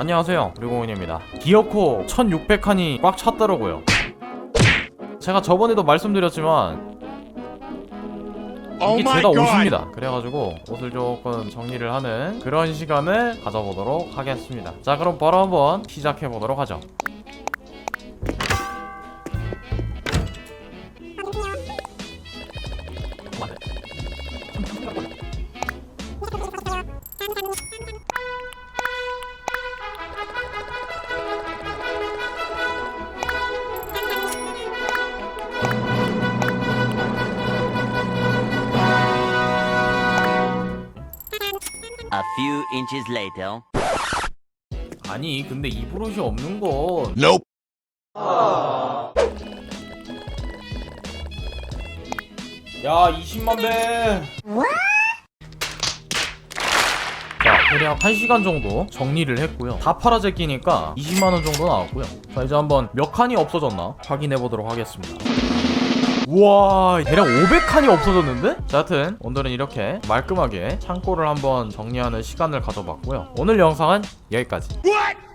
안녕하세요 리공원입니다. 기어코 1600칸이 꽉 찼더라고요. 제가 저번에도 말씀드렸지만 이게 제가. 옷입니다. 그래가지고 옷을 조금 정리를 하는 그런 시간을 가져보도록 하겠습니다. 자 그럼 바로 한번 시작해보도록 하죠 A few inches later. 아니 근데 이 브롯이 없는 건 Nope. 야 20만 배. 자 대략 1시간 정도 정리를 했고요 다 팔아 제끼니까 20만 원 정도 나왔고요 자 이제 한번 몇 칸이 없어졌나 확인해 보도록 하겠습니다 우와 대략 500칸이 없어졌는데? 자 하여튼 오늘은 이렇게 말끔하게 창고를 한번 정리하는 시간을 가져봤고요 오늘 영상은 여기까지 What?